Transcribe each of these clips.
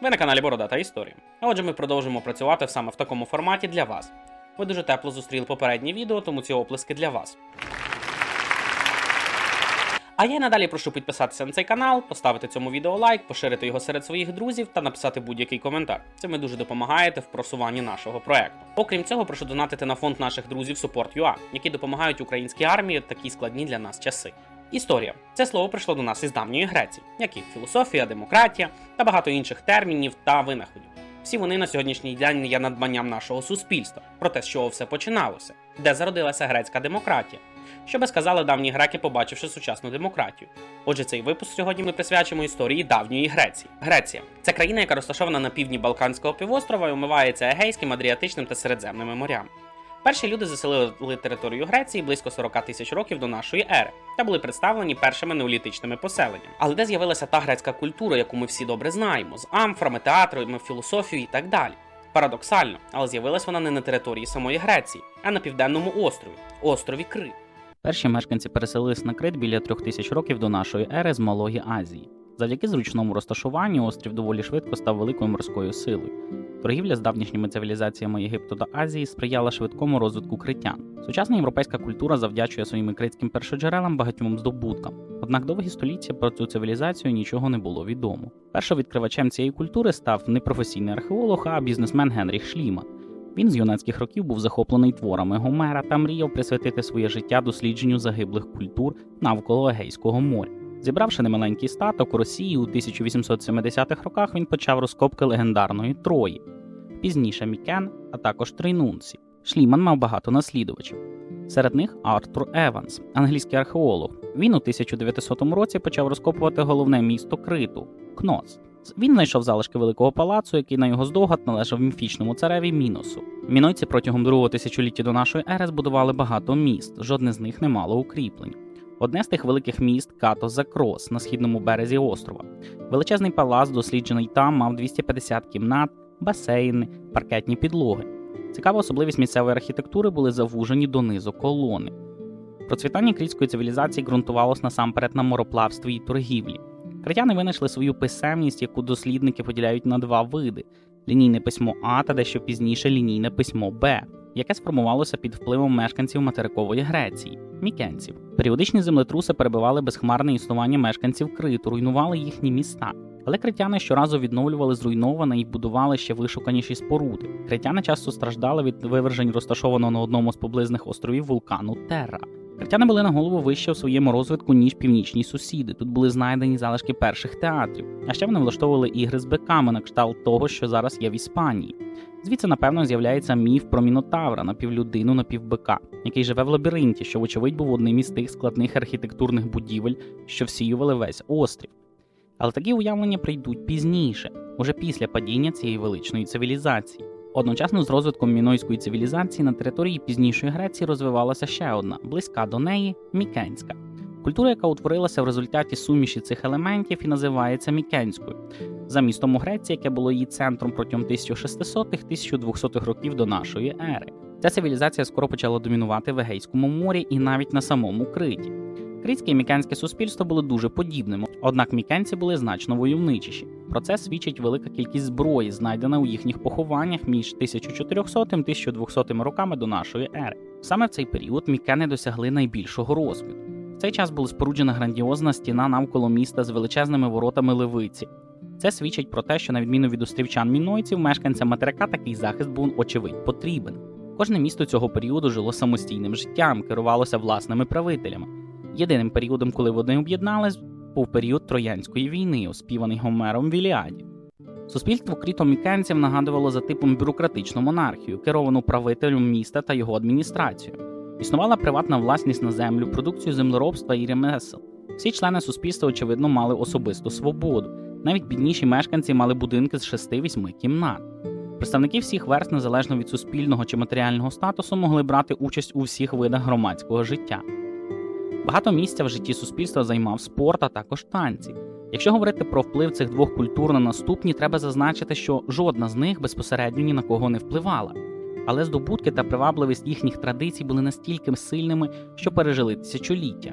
Ви на каналі Бородата Історія. А отже, ми продовжимо працювати саме в такому форматі для вас. Ви дуже тепло зустріли попереднє відео, тому ці оплески для вас. А я надалі прошу підписатися на цей канал, поставити цьому відео лайк, поширити його серед своїх друзів та написати будь-який коментар. Це ми дуже допомагаєте в просуванні нашого проекту. Окрім цього, прошу донатити на фонд наших друзів Support.ua, які допомагають українській армії в такі складні для нас часи. Історія це слово прийшло до нас із давньої Греції, як і філософія, демократія та багато інших термінів та винаходів. Всі вони на сьогоднішній день є надбанням нашого суспільства, про те, з чого все починалося, де зародилася грецька демократія. Що би сказали давні греки, побачивши сучасну демократію. Отже, цей випуск сьогодні ми присвячимо історії давньої Греції. Греція це країна, яка розташована на півдні Балканського півострова і омивається Егейським, Адріатичним та Середземними морями. Перші люди заселили територію Греції близько 40 тисяч років до нашої ери та були представлені першими неолітичними поселеннями. Але де з'явилася та грецька культура, яку ми всі добре знаємо, з амфрами, театрами, філософією і так далі. Парадоксально, але з'явилась вона не на території самої Греції, а на південному острові острові Крит. Перші мешканці переселились на Крит біля трьох тисяч років до нашої ери з Малої Азії. Завдяки зручному розташуванню острів доволі швидко став великою морською силою. Торгівля з давнішніми цивілізаціями Єгипту та Азії сприяла швидкому розвитку критян. Сучасна європейська культура завдячує своїм критським першоджерелам багатьом здобуткам. Однак довгі століття про цю цивілізацію нічого не було відомо. Першовідкривачем цієї культури став не професійний археолог, а бізнесмен Генріх Шліман. Він з юнацьких років був захоплений творами Гомера та мріяв присвятити своє життя дослідженню загиблих культур навколо Егейського моря. Зібравши немаленький статок у Росії у 1870-х роках, він почав розкопки легендарної Трої, пізніше Мікен, а також Тринунці. Шліман мав багато наслідувачів. Серед них Артур Еванс, англійський археолог. Він у 1900 році почав розкопувати головне місто Криту Кноц. Він знайшов залишки великого палацу, який на його здогад належав міфічному цареві Міносу. Мінойці протягом другого тисячоліття до нашої ери збудували багато міст, жодне з них не мало укріплень. Одне з тих великих міст Като Закрос на східному березі острова. Величезний палац, досліджений там, мав 250 кімнат, басейни, паркетні підлоги. Цікава особливість місцевої архітектури були завужені донизу колони. Процвітання крітської цивілізації ґрунтувалось насамперед на мороплавстві і торгівлі. Критяни винайшли свою писемність, яку дослідники поділяють на два види: лінійне письмо А та дещо пізніше лінійне письмо Б, яке сформувалося під впливом мешканців материкової Греції мікенців. Періодичні землетруси перебивали безхмарне існування мешканців Криту, руйнували їхні міста. Але критяни щоразу відновлювали зруйноване і будували ще вишуканіші споруди. Критяни часто страждали від вивержень розташованого на одному з поблизних островів вулкану Терра. Критяни були на голову вище в своєму розвитку, ніж північні сусіди. Тут були знайдені залишки перших театрів. А ще вони влаштовували ігри з биками на кшталт того, що зараз є в Іспанії. Звідси, напевно, з'являється міф про мінотавра напівлюдину, напівбика, який живе в лабіринті, що, вочевидь, був одним із тих складних архітектурних будівель, що всіювали весь острів. Але такі уявлення прийдуть пізніше, уже після падіння цієї величної цивілізації. Одночасно з розвитком мінойської цивілізації на території пізнішої Греції розвивалася ще одна, близька до неї мікенська. Культура, яка утворилася в результаті суміші цих елементів і називається мікенською, за містом у Греції, яке було її центром протягом 1600-1200 років до нашої ери. Ця цивілізація скоро почала домінувати в Егейському морі і навіть на самому Криті. Критське і мікенське суспільство були дуже подібними, однак мікенці були значно войовничіші. Про це свідчить велика кількість зброї, знайдена у їхніх похованнях між 1400-1200 роками до нашої ери. Саме в цей період мікени досягли найбільшого розквіту. В цей час була споруджена грандіозна стіна навколо міста з величезними воротами левиці. Це свідчить про те, що на відміну від острівчан мінойців, мешканцям материка такий захист був очевидь потрібен. Кожне місто цього періоду жило самостійним життям, керувалося власними правителями. Єдиним періодом, коли вони об'єднались, був період Троянської війни, оспіваний Гомером в Іліаді. Суспільство крітомікенців нагадувало за типом бюрократичну монархію, керовану правителем міста та його адміністрацією. Існувала приватна власність на землю, продукцію землеробства і ремесел. Всі члени суспільства, очевидно, мали особисту свободу. Навіть бідніші мешканці мали будинки з 6-8 кімнат. Представники всіх верст, незалежно від суспільного чи матеріального статусу, могли брати участь у всіх видах громадського життя. Багато місця в житті суспільства займав спорт, а також танці. Якщо говорити про вплив цих двох культур на наступні, треба зазначити, що жодна з них безпосередньо ні на кого не впливала. Але здобутки та привабливість їхніх традицій були настільки сильними, що пережили тисячоліття.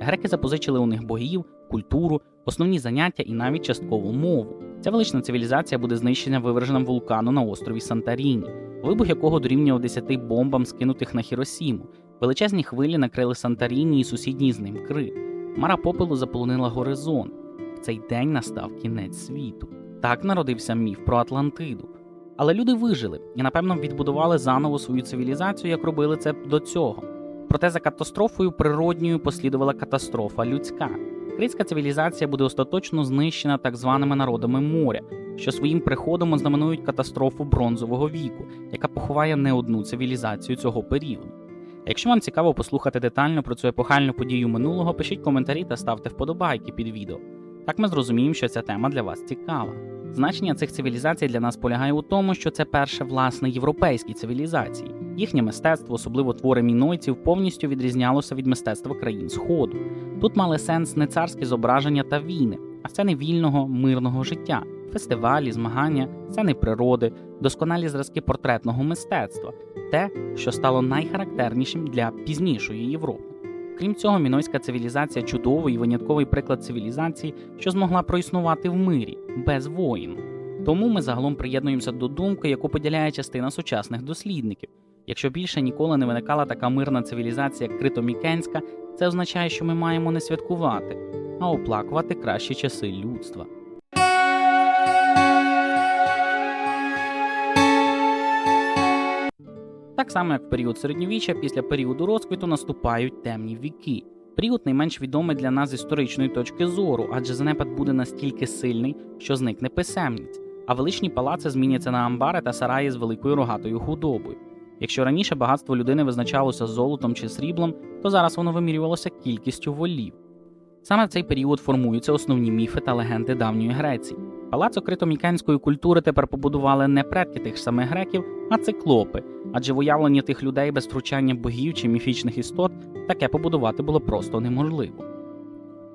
Греки запозичили у них богів, культуру, основні заняття і навіть часткову мову. Ця велична цивілізація буде знищена виверженням вулкану на острові Сантаріні, вибух якого дорівнював 10 бомбам, скинутих на Хіросіму. Величезні хвилі накрили Сантаріні і сусідній з ним Крим. Мара попелу заполонила горизонт. В цей день настав кінець світу. Так народився міф про Атлантиду. Але люди вижили і, напевно, відбудували заново свою цивілізацію, як робили це до цього. Проте за катастрофою природньою послідувала катастрофа людська. Критська цивілізація буде остаточно знищена так званими народами моря, що своїм приходом ознаменують катастрофу бронзового віку, яка поховає не одну цивілізацію цього періоду. Якщо вам цікаво послухати детально про цю епохальну подію минулого, пишіть коментарі та ставте вподобайки під відео. Так ми зрозуміємо, що ця тема для вас цікава. Значення цих цивілізацій для нас полягає у тому, що це перше власне європейські цивілізації. Їхнє мистецтво, особливо твори мінойців, повністю відрізнялося від мистецтва країн Сходу. Тут мали сенс не царські зображення та війни, а сцени вільного мирного життя, фестивалі, змагання, сцени природи, досконалі зразки портретного мистецтва, те, що стало найхарактернішим для пізнішої Європи. Крім цього, мінойська цивілізація чудовий і винятковий приклад цивілізації, що змогла проіснувати в мирі без воїн. Тому ми загалом приєднуємося до думки, яку поділяє частина сучасних дослідників. Якщо більше ніколи не виникала така мирна цивілізація, як критомікенська, це означає, що ми маємо не святкувати, а оплакувати кращі часи людства. Так само, як в період середньовіччя, після періоду розквіту наступають темні віки. Період найменш відомий для нас з історичної точки зору, адже занепад буде настільки сильний, що зникне писемність, а величні палаци зміняться на амбари та сараї з великою рогатою худобою. Якщо раніше багатство людини визначалося золотом чи сріблом, то зараз воно вимірювалося кількістю волів. Саме в цей період формуються основні міфи та легенди давньої Греції. Палац окритомікенської культури тепер побудували не предки тих самих греків, а циклопи, адже в уявленні тих людей без втручання богів чи міфічних істот таке побудувати було просто неможливо.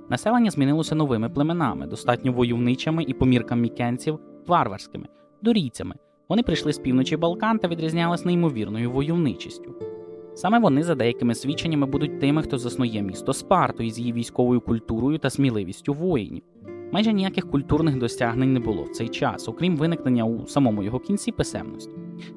Населення змінилося новими племенами, достатньо войовничими і по міркам мікенців варварськими, дорійцями. Вони прийшли з півночі Балкан та відрізнялись неймовірною войовничістю. Саме вони, за деякими свідченнями, будуть тими, хто заснує місто Спарту із її військовою культурою та сміливістю воїнів. Майже ніяких культурних досягнень не було в цей час, окрім виникнення у самому його кінці писемності.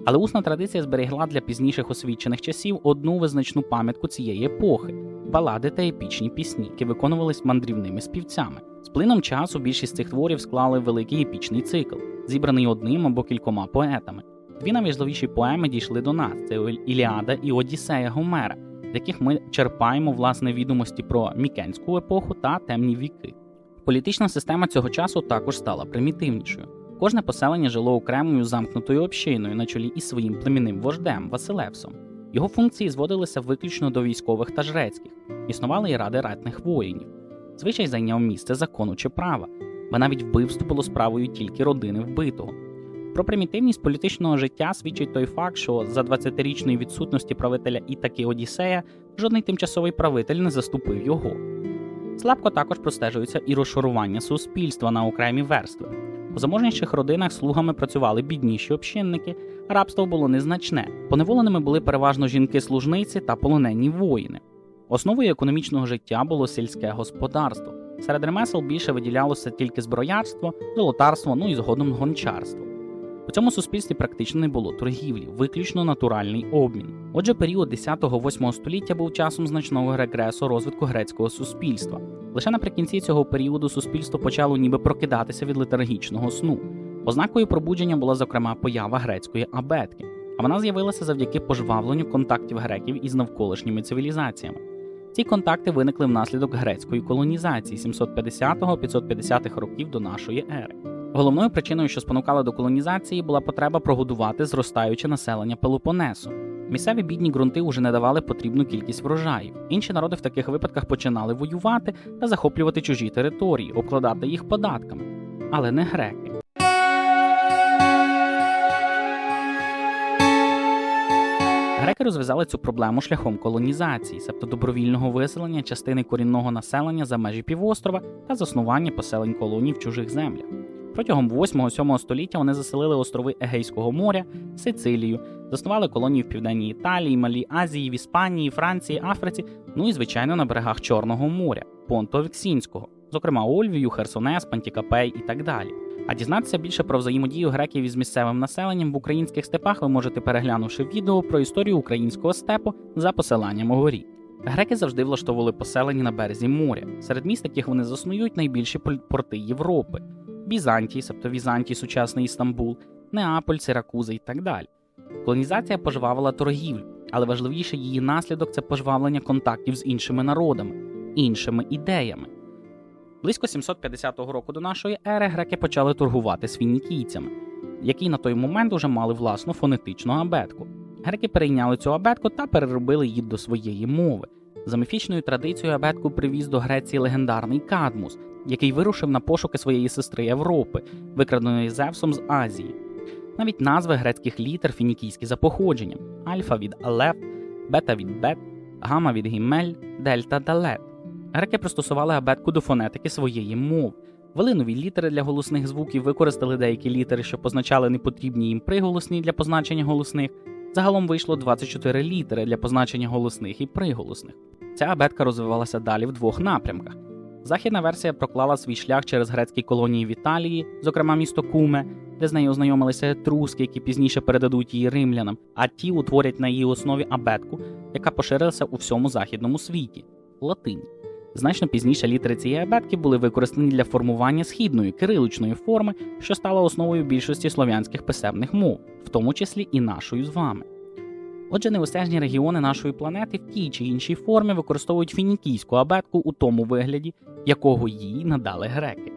Але усна традиція зберегла для пізніших освічених часів одну визначну пам'ятку цієї епохи балади та епічні пісні, які виконувались мандрівними співцями. З плином часу більшість цих творів склали великий епічний цикл, зібраний одним або кількома поетами. Дві найважливіші поеми дійшли до нас: це Іліада і Одіссея Гомера, з яких ми черпаємо власне відомості про мікенську епоху та темні віки. Політична система цього часу також стала примітивнішою. Кожне поселення жило окремою замкнутою общиною на чолі із своїм племінним вождем Василевсом. Його функції зводилися виключно до військових та жрецьких, існували і ради ратних воїнів. Звичай зайняв місце закону чи права, бо навіть вбивство було справою тільки родини вбитого. Про примітивність політичного життя свідчить той факт, що за 20-річної відсутності правителя Ітаки Одіссея жодний тимчасовий правитель не заступив його. Слабко також простежується і розшарування суспільства на окремі верстви. У заможніших родинах слугами працювали бідніші общинники, рабство було незначне. Поневоленими були переважно жінки-служниці та полонені воїни. Основою економічного життя було сільське господарство. Серед ремесел більше виділялося тільки зброярство, золотарство, ну і згодом гончарство. У цьому суспільстві практично не було торгівлі, виключно натуральний обмін. Отже, період 10-8 століття був часом значного регресу розвитку грецького суспільства. Лише наприкінці цього періоду суспільство почало ніби прокидатися від летаргічного сну. Ознакою пробудження була зокрема поява грецької абетки, а вона з'явилася завдяки пожвавленню контактів греків із навколишніми цивілізаціями. Ці контакти виникли внаслідок грецької колонізації 750-550 років до нашої ери. Головною причиною, що спонукала до колонізації, була потреба прогодувати зростаюче населення Пелопонесу. Місцеві бідні ґрунти уже не давали потрібну кількість врожаїв. Інші народи в таких випадках починали воювати та захоплювати чужі території, обкладати їх податками. Але не греки. Греки розв'язали цю проблему шляхом колонізації, тобто добровільного виселення частини корінного населення за межі півострова та заснування поселень колоній в чужих землях. Протягом 8-7 століття вони заселили острови Егейського моря, Сицилію, заснували колонії в Південній Італії, Малій Азії, в Іспанії, Франції, Африці, ну і звичайно на берегах Чорного моря, Понто Віксінського. зокрема Ольвію, Херсонес, Пантікапей і так далі. А дізнатися більше про взаємодію греків із місцевим населенням в українських степах ви можете переглянувши відео про історію українського степу за посиланням угорі. Греки завжди влаштовували поселення на березі моря, серед міст, яких вони заснують найбільші порти Європи: Бізантій, себто Візантій, сучасний Істамбул, Неаполь, Сиракузи і так далі. Колонізація пожвавила торгівлю, але важливіший її наслідок це пожвавлення контактів з іншими народами, іншими ідеями. Близько 750 року до нашої ери греки почали торгувати з фінікійцями, які на той момент уже мали власну фонетичну абетку. Греки перейняли цю абетку та переробили її до своєї мови. За міфічною традицією абетку привіз до Греції легендарний Кадмус, який вирушив на пошуки своєї сестри Європи, викраденої Зевсом з Азії. Навіть назви грецьких літер фінікійські за походженням: альфа від алеф, бета від бет, гама від гімель, дельта далет. Греки пристосували абетку до фонетики своєї мови. Ввели нові літери для голосних звуків, використали деякі літери, що позначали непотрібні їм приголосні для позначення голосних. Загалом вийшло 24 літери для позначення голосних і приголосних. Ця абетка розвивалася далі в двох напрямках. Західна версія проклала свій шлях через грецькі колонії в Італії, зокрема місто Куме, де з нею ознайомилися етруски, які пізніше передадуть її римлянам, а ті утворять на її основі абетку, яка поширилася у всьому західному світі латинь. Значно пізніше літери цієї абетки були використані для формування східної кириличної форми, що стала основою більшості слов'янських писемних мов, в тому числі і нашою з вами. Отже, неосяжні регіони нашої планети в тій чи іншій формі використовують фінікійську абетку у тому вигляді, якого їй надали греки.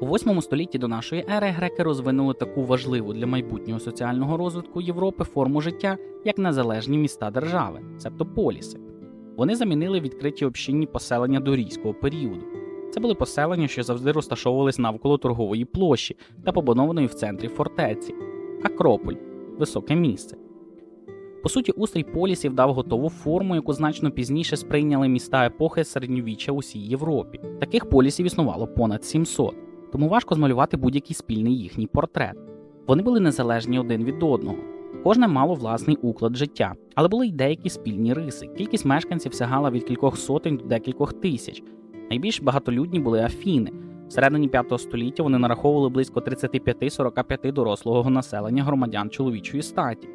У 8 столітті до нашої ери греки розвинули таку важливу для майбутнього соціального розвитку Європи форму життя, як незалежні міста держави, себто поліси. Вони замінили відкриті общинні поселення дорійського періоду. Це були поселення, що завжди розташовувались навколо торгової площі та побудованої в центрі фортеці Акрополь високе місце. По суті, устрій полісів дав готову форму, яку значно пізніше сприйняли міста епохи середньовіччя у всій Європі. Таких полісів існувало понад 700, тому важко змалювати будь-який спільний їхній портрет. Вони були незалежні один від одного. Кожне мало власний уклад життя, але були й деякі спільні риси. Кількість мешканців сягала від кількох сотень до декількох тисяч. Найбільш багатолюдні були Афіни. В середині 5 століття вони нараховували близько 35-45 дорослого населення громадян чоловічої статі.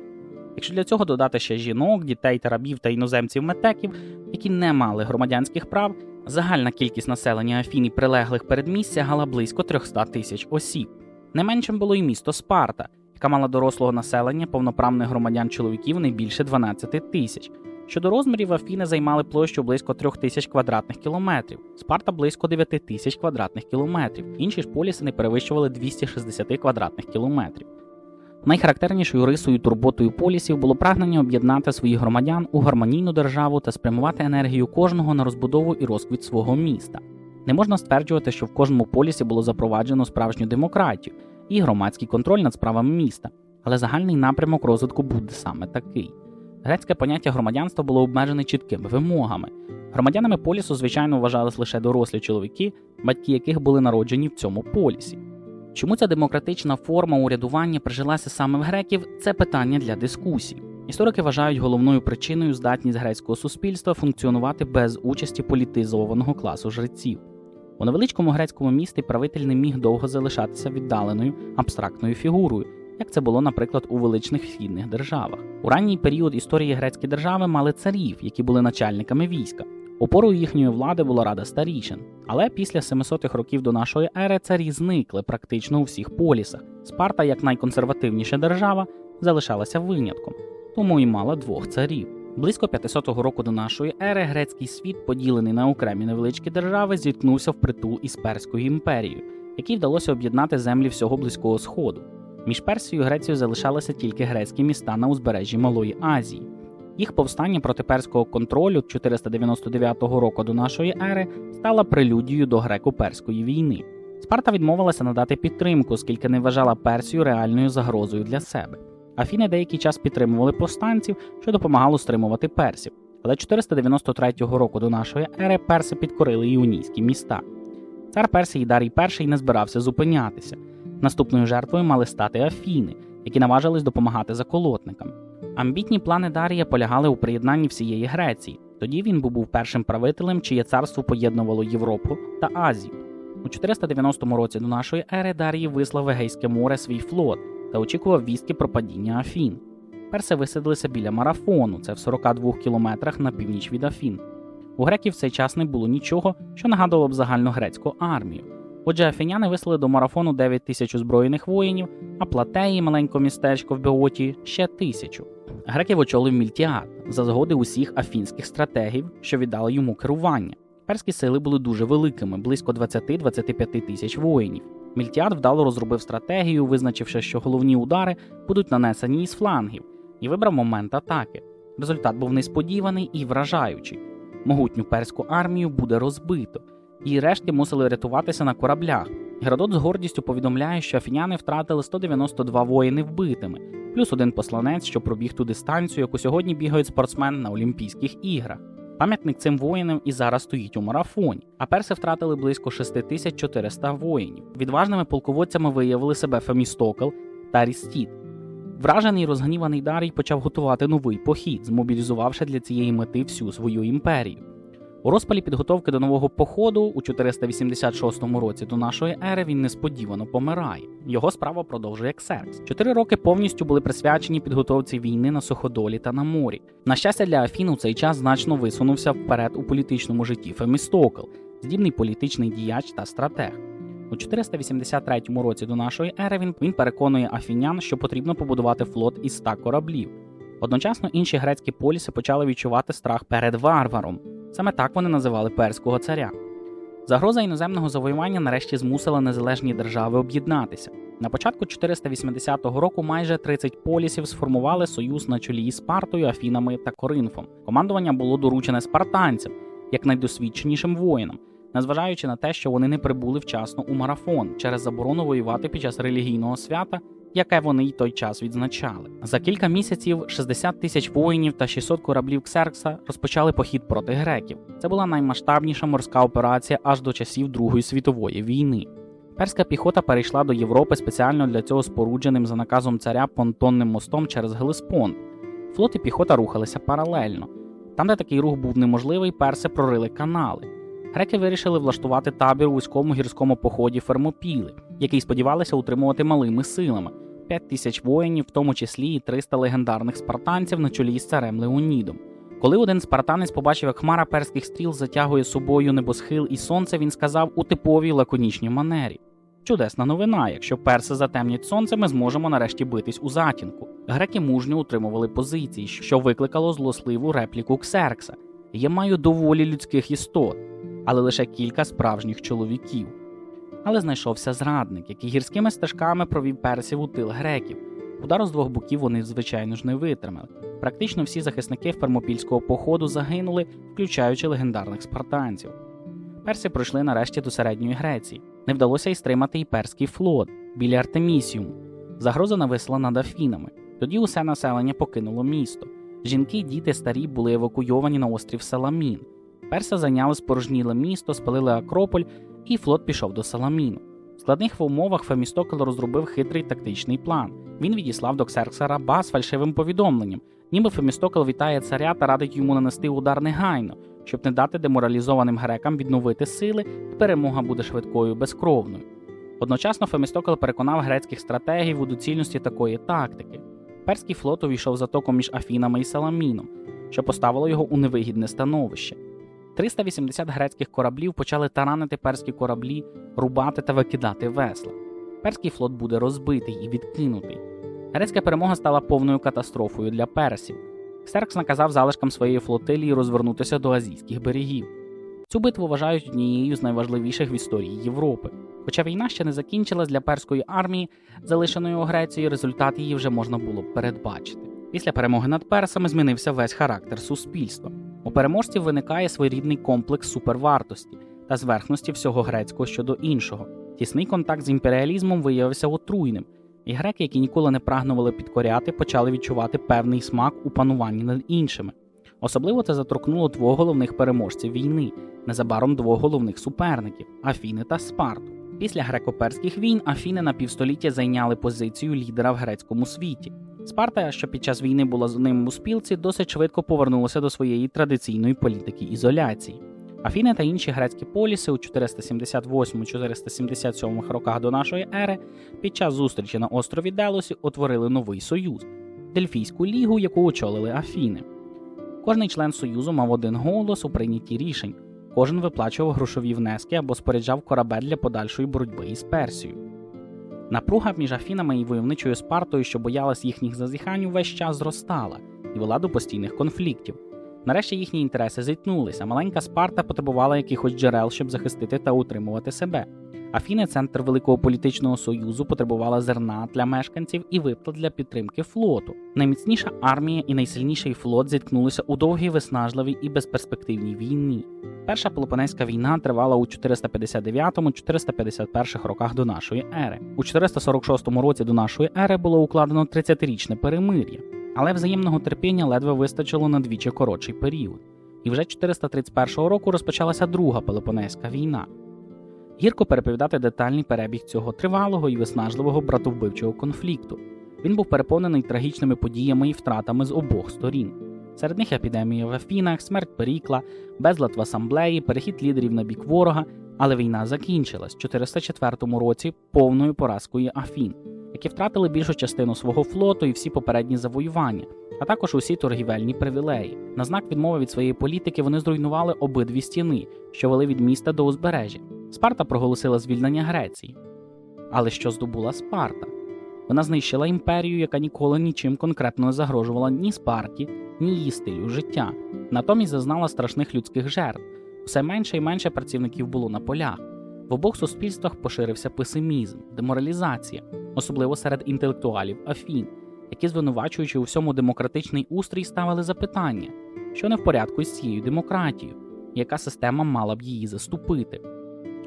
Якщо для цього додати ще жінок, дітей та рабів та іноземців-метеків, які не мали громадянських прав, загальна кількість населення Афін і прилеглих передмість сягала близько 300 тисяч осіб. Не меншим було і місто Спарта, яка мала дорослого населення повноправних громадян чоловіків не більше 12 тисяч. Щодо розмірів, Афіни займали площу близько 3 тисяч квадратних кілометрів, Спарта близько 9 тисяч квадратних кілометрів. Інші ж поліси не перевищували 260 квадратних кілометрів. Найхарактернішою рисою турботою полісів було прагнення об'єднати своїх громадян у гармонійну державу та спрямувати енергію кожного на розбудову і розквіт свого міста. Не можна стверджувати, що в кожному полісі було запроваджено справжню демократію і громадський контроль над справами міста, але загальний напрямок розвитку буде саме такий. Грецьке поняття громадянства було обмежене чіткими вимогами. Громадянами полісу, звичайно, вважались лише дорослі чоловіки, батьки яких були народжені в цьому полісі. Чому ця демократична форма урядування прижилася саме в греків, це питання для дискусій. Історики вважають головною причиною здатність грецького суспільства функціонувати без участі політизованого класу жреців. У невеличкому грецькому місті правитель не міг довго залишатися віддаленою абстрактною фігурою, як це було, наприклад, у величних східних державах. У ранній період історії грецькі держави мали царів, які були начальниками війська. Опорою їхньої влади була рада старішин, але після 700-х років до нашої ери царі зникли практично у всіх полісах. Спарта, як найконсервативніша держава, залишалася винятком, тому і мала двох царів. Близько 500 року до нашої ери грецький світ, поділений на окремі невеличкі держави, зіткнувся впритул із Перською імперією, якій вдалося об'єднати землі всього близького сходу. Між Персією і Грецією залишалися тільки грецькі міста на узбережжі Малої Азії. Їх повстання проти перського контролю 499 року до нашої ери стало прелюдією до греко-перської війни. Спарта відмовилася надати підтримку, оскільки не вважала Персію реальною загрозою для себе. Афіни деякий час підтримували повстанців, що допомагало стримувати персів. Але 493 року до нашої ери перси підкорили іонійські міста. Цар Персії Дарій І не збирався зупинятися. Наступною жертвою мали стати Афіни, які наважились допомагати заколотникам. Амбітні плани Дарія полягали у приєднанні всієї Греції, Тоді він був першим правителем, чиє царство поєднувало Європу та Азію. У 490 році до нашої ери Дарій вислав Егейське море свій флот та очікував вістки про падіння Афін. Перси висадилися біля марафону, це в 42 кілометрах на північ від Афін. У греків в цей час не було нічого, що нагадувало б загальногрецьку армію. Отже, афіняни вислали до марафону 9 тисяч озброєних воїнів, а платеї, маленьке містечко в Беоті, ще тисячу. Греків очолив Мільтіад за згоди усіх афінських стратегів, що віддали йому керування. Перські сили були дуже великими, близько 20-25 тисяч воїнів. Мільтіад вдало розробив стратегію, визначивши, що головні удари будуть нанесені із флангів, і вибрав момент атаки. Результат був несподіваний і вражаючий. Могутню перську армію буде розбито, і решті мусили рятуватися на кораблях. Геродот з гордістю повідомляє, що афіняни втратили 192 воїни вбитими, плюс один посланець, що пробіг ту дистанцію, яку сьогодні бігають спортсмени на Олімпійських іграх. Пам'ятник цим воїнам і зараз стоїть у марафоні, а перси втратили близько 6400 воїнів. Відважними полководцями виявили себе Фемістокл та Рістіт. Вражений і розгніваний Дарій почав готувати новий похід, змобілізувавши для цієї мети всю свою імперію. У розпалі підготовки до нового походу у 486 році до нашої ери він несподівано помирає. Його справа продовжує Ксеркс. Чотири роки повністю були присвячені підготовці війни на суходолі та на морі. На щастя, для Афін у цей час значно висунувся вперед у політичному житті Фемістокл, здібний політичний діяч та стратег. У 483 році до нашої ери він, він переконує афінян, що потрібно побудувати флот із 100 кораблів. Одночасно інші грецькі поліси почали відчувати страх перед варваром. Саме так вони називали перського царя. Загроза іноземного завоювання нарешті змусила незалежні держави об'єднатися. На початку 480 року майже 30 полісів сформували союз на чолі із Спартою, Афінами та Коринфом. Командування було доручене спартанцям, як найдосвідченішим воїнам, незважаючи на те, що вони не прибули вчасно у марафон через заборону воювати під час релігійного свята, яке вони й той час відзначали. За кілька місяців 60 тисяч воїнів та 600 кораблів Ксеркса розпочали похід проти греків. Це була наймасштабніша морська операція аж до часів Другої світової війни. Перська піхота перейшла до Європи спеціально для цього спорудженим за наказом царя понтонним мостом через Гелеспонд. Флот і піхота рухалися паралельно. Там, де такий рух був неможливий, перси прорили канали. Греки вирішили влаштувати табір у вузькому гірському поході Фермопіли, який сподівалися утримувати малими силами 5 тисяч воїнів, в тому числі і 300 легендарних спартанців на чолі з царем Леонідом. Коли один спартанець побачив, як хмара перських стріл затягує собою небосхил і сонце, він сказав у типовій лаконічній манері. Чудесна новина. Якщо перси затемнять сонце, ми зможемо нарешті битись у затінку. Греки мужньо утримували позиції, що викликало злосливу репліку Ксеркса. Я маю доволі людських істот, але лише кілька справжніх чоловіків. Але знайшовся зрадник, який гірськими стежками провів персів у тил греків. Удару з двох боків вони, звичайно ж, не витримали. Практично всі захисники фермопільського походу загинули, включаючи легендарних спартанців. Перси пройшли нарешті до середньої Греції. Не вдалося й стримати і перський флот біля Артемісіуму. Загроза нависла над Афінами. Тоді усе населення покинуло місто. Жінки, діти, старі були евакуйовані на острів Саламін. Перси зайняли спорожніле місто, спалили Акрополь, і флот пішов до Саламіну. В складних умовах Фемістокл розробив хитрий тактичний план. Він відіслав до Ксеркса раба з фальшивим повідомленням, ніби Фемістокл вітає царя та радить йому нанести удар негайно, щоб не дати деморалізованим грекам відновити сили, і перемога буде швидкою безкровною. Одночасно Фемістокл переконав грецьких стратегів у доцільності такої тактики. Перський флот увійшов затоком між Афінами і Саламіном, що поставило його у невигідне становище. 380 грецьких кораблів почали таранити перські кораблі, рубати та викидати весла. Перський флот буде розбитий і відкинутий. Грецька перемога стала повною катастрофою для персів. Ксеркс наказав залишкам своєї флотилії розвернутися до азійських берегів. Цю битву вважають однією з найважливіших в історії Європи. Хоча війна ще не закінчилась для перської армії, залишеної у Греції, результат її вже можна було б передбачити. Після перемоги над персами змінився весь характер суспільства. У переможців виникає своєрідний комплекс супервартості та зверхності всього грецького щодо іншого. Тісний контакт з імперіалізмом виявився отруйним, і греки, які ніколи не прагнували підкоряти, почали відчувати певний смак у пануванні над іншими. Особливо це заторкнуло двох головних переможців війни, незабаром двох головних суперників Афіни та Спарту. Після греко-перських війн Афіни на півстоліття зайняли позицію лідера в грецькому світі. Спарта, що під час війни була з ним у спілці, досить швидко повернулася до своєї традиційної політики ізоляції. Афіни та інші грецькі поліси у 478-477 роках до нашої ери під час зустрічі на острові Делосі утворили новий союз Дельфійську лігу, яку очолили Афіни. Кожний член союзу мав один голос у прийнятті рішень. Кожен виплачував грошові внески або споряджав корабель для подальшої боротьби із Персією. Напруга між Афінами і войовничою Спартою, що боялась їхніх зазіхань, увесь час зростала і вела до постійних конфліктів. Нарешті їхні інтереси зіткнулися. Маленька Спарта потребувала якихось джерел, щоб захистити та утримувати себе. Афіни, центр великого політичного союзу, потребувала зерна для мешканців і виплат для підтримки флоту. Найміцніша армія і найсильніший флот зіткнулися у довгій виснажливій і безперспективній війні. Перша Пелопонезька війна тривала у 459-451 роках до нашої ери. У 446 році до нашої ери було укладено 30-річне перемир'я, але взаємного терпіння ледве вистачило на двічі коротший період. І вже 431 року розпочалася друга Пелопонезька війна. Гірко переповідати детальний перебіг цього тривалого і виснажливого братовбивчого конфлікту. Він був переповнений трагічними подіями і втратами з обох сторін. Серед них епідемія в Афінах, смерть Перікла, безлад в асамблеї, перехід лідерів на бік ворога, але війна закінчилась в 404 році повною поразкою Афін, які втратили більшу частину свого флоту і всі попередні завоювання, а також усі торгівельні привілеї. На знак відмови від своєї політики вони зруйнували обидві стіни, що вели від міста до узбережжя. Спарта проголосила звільнення Греції. Але що здобула Спарта? Вона знищила імперію, яка ніколи нічим конкретно не загрожувала ні Спарті, ні її стилю життя. Натомість зазнала страшних людських жертв. Все менше і менше працівників було на полях. В обох суспільствах поширився песимізм, деморалізація, особливо серед інтелектуалів Афін, які, звинувачуючи у всьому демократичний устрій, ставили запитання, що не в порядку з цією демократією, яка система мала б її заступити.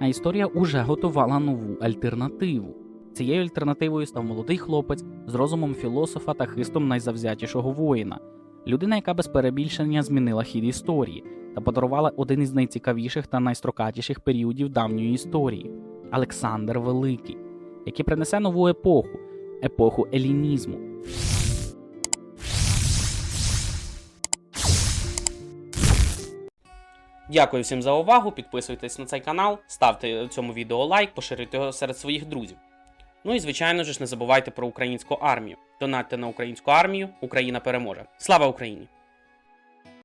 А історія уже готувала нову альтернативу. Цією альтернативою став молодий хлопець з розумом філософа та хистом найзавзятішого воїна, людина, яка без перебільшення змінила хід історії та подарувала один із найцікавіших та найстрокатіших періодів давньої історії Олександр Великий, який принесе нову епоху епоху елінізму. Дякую всім за увагу. Підписуйтесь на цей канал, ставте цьому відео лайк, поширюйте його серед своїх друзів. Ну і звичайно ж не забувайте про українську армію. Донатьте на українську армію, Україна переможе. Слава Україні!